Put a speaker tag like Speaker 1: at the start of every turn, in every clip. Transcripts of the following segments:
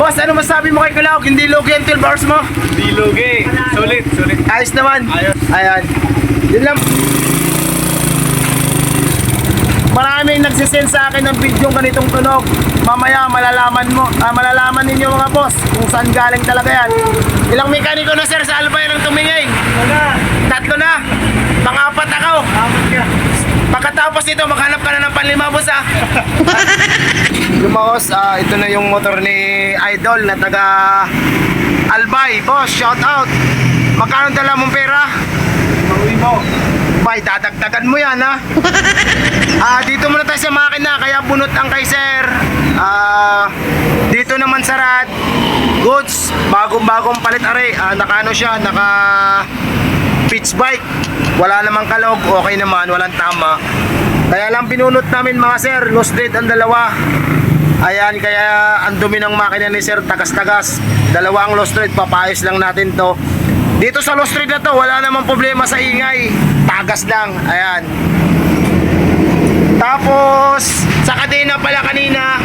Speaker 1: Boss, ano masabi mo kay Kulaog? Hindi lugi ang 12 hours mo?
Speaker 2: Di lugi. Sulit, sulit.
Speaker 1: Ayos naman.
Speaker 2: Ayos.
Speaker 1: Ayan. Yun lang. Maraming nagsisend sa akin ng video ganitong tunog. Mamaya malalaman mo, ah, malalaman ninyo mga boss kung saan galing talaga yan. Ilang mekaniko na sir sa Albay ng tumingin?
Speaker 2: Wala.
Speaker 1: Tatlo na. Pangapat ako.
Speaker 2: Apat ka.
Speaker 1: Pagkatapos nito, maghanap ka na ng panlima, boss, ah. yung boss, ah, ito na yung motor ni Idol na taga Albay. Boss, shout out. Magkano dala mong pera?
Speaker 2: Pauwi mo.
Speaker 1: Bay, dadagdagan mo yan, ha? Ah, dito muna tayo sa makina, kaya bunot ang kay sir. Ah, dito naman sa rad, goods, bagong-bagong palit are. Ah, naka ano siya, naka pitch bike. Wala namang kalog, okay naman, walang tama. Kaya lang binunot namin mga sir, lost lead ang dalawa. Ayan, kaya ang dumi ng makina ni sir, tagas-tagas. Dalawa ang lost thread, papayos lang natin to. Dito sa lost thread na to, wala namang problema sa ingay. Tagas lang, ayan. Tapos, sa kadena pala kanina,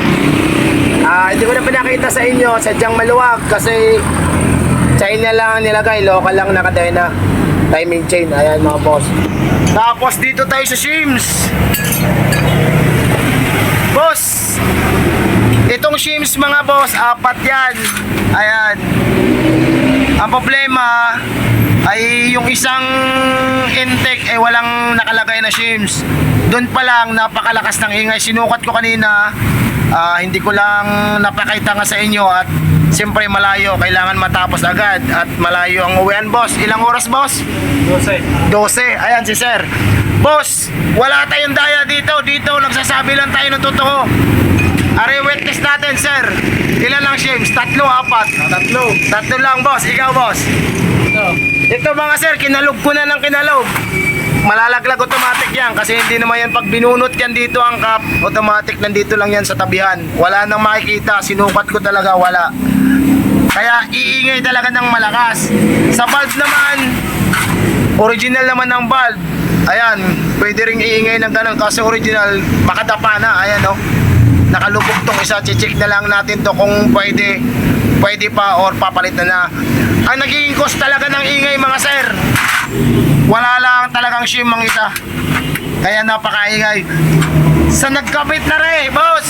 Speaker 1: ah, hindi ko na pinakita sa inyo, sadyang maluwag kasi China lang ang nilagay, local lang na kadena. Timing chain, ayan mga boss. Tapos dito tayo sa shims. Boss, itong shims mga boss, apat yan. Ayan. Ang problema ay yung isang intake ay walang nakalagay na shims. Doon pa lang napakalakas ng ingay. Sinukat ko kanina. ah, hindi ko lang napakita nga sa inyo at siyempre malayo. Kailangan matapos agad at malayo ang uwian boss. Ilang oras boss?
Speaker 2: 12.
Speaker 1: 12. Ayan si sir. Boss, wala tayong daya dito. Dito, nagsasabi lang tayo ng totoo. Are witness natin, sir. Ilan lang shims? Tatlo, apat.
Speaker 2: Tatlo.
Speaker 1: Tatlo lang, boss. Ikaw, boss.
Speaker 2: Ito.
Speaker 1: Ito mga sir, kinalog ko na ng kinalog. Malalaglag automatic yan kasi hindi naman yan pag binunot yan dito ang cup, automatic nandito lang yan sa tabihan. Wala nang makikita, sinukat ko talaga, wala. Kaya iingay talaga ng malakas. Sa valve naman, original naman ng valve. Ayan, pwede ring iingay ng ganun kasi original, makadapa na, ayan oh. Nakalubog tong isa, check na lang natin to kung pwede, pwede pa or papalit na na. Ang nagiging cost talaga ng ingay mga sir, wala lang talagang shim ang isa. Kaya napakaingay. Sa nagkabit na rin, boss!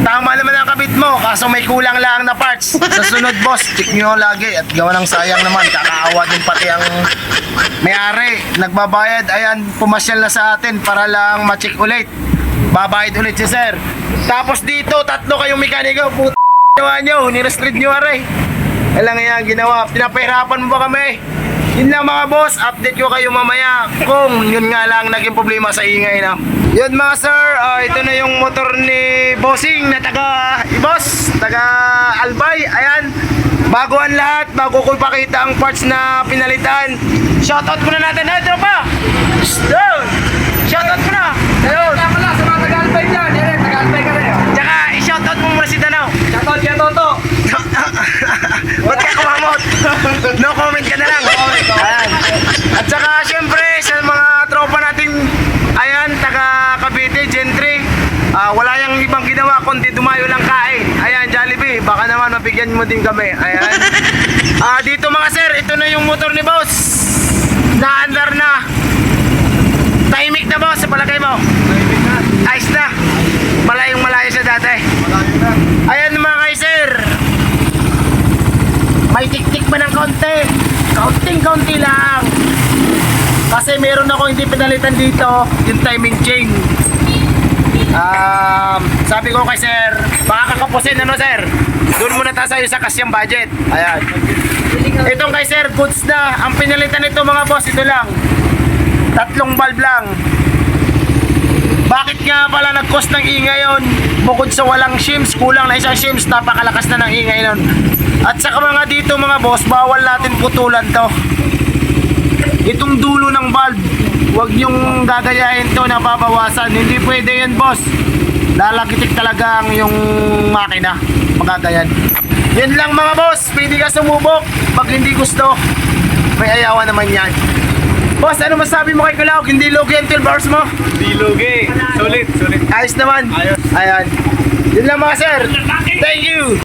Speaker 1: Tama naman ang kabit mo, kaso may kulang lang na parts. Sa sunod, boss, check nyo lagi at gawa ng sayang naman. Kakaawa din pati ang may-ari. Nagbabayad, ayan, pumasyal na sa atin para lang ma-check ulit. Babayad ulit si sir. Tapos dito, tatlo kayong mekaniko. Puta ginawa nyo, nirestreet nyo aray. Alam nga yan, ginawa. Pinapahirapan mo ba kami? Yun lang mga boss, update ko kayo mamaya kung yun nga lang naging problema sa ingay na. Yun mga sir, ah, ito na yung motor ni Bossing na taga Boss, taga Albay. Ayan, bago ang lahat, bago ko ipakita ang parts na pinalitan. Shoutout muna natin, hey tropa! Down! Shoutout muna! Ayun!
Speaker 2: pala sa mga taga-albay dyan. Yan, taga-albay ka rin.
Speaker 1: Tsaka, i-shoutout mo muna si Danaw.
Speaker 2: Shoutout kaya Toto.
Speaker 1: Ba't ka kumamot? No comment ka na lang. Ayan. At saka syempre sa mga tropa nating ayan, taga Cavite, Gentry. ah, wala yang ibang ginawa kundi dumayo lang kain. Ayan, Jollibee, baka naman mabigyan mo din kami. Ayan. Ah, dito mga sir, ito na yung motor ni boss. Naandar na. Tahimik na boss, sa palagay mo. Ayos na. Malayong malayo sa dati. Ayan mga kay sir. May tiktik pa ng konti. Kaunting-kaunti lang. Kasi meron ako hindi pinalitan dito, yung timing chain. Um, sabi ko kay sir, baka kakapusin ano sir? Doon muna tayo sa kasyang budget. Ayan. Itong kay sir, goods na. Ang pinalitan nito mga boss, ito lang. Tatlong valve lang. Bakit nga pala nag-cost ng ingay yun? Bukod sa walang shims, kulang na isang shims, napakalakas na ng ingay nun. At saka mga dito mga boss, bawal natin putulan to. Itong dulo ng valve, huwag nyong gagayahin to na babawasan. Hindi pwede yun boss. Lalagitik talaga ang yung makina. Magagayan. Yan lang mga boss, pwede ka sumubok. Pag hindi gusto, may ayawan naman yan. Boss, ano masabi mo kay Kulaog? Hindi lugi ang 12 hours mo?
Speaker 2: Di lugi. Sulit, sulit.
Speaker 1: Ayos naman.
Speaker 2: Ayos.
Speaker 1: Ayan. Yun lang mga sir. Thank you.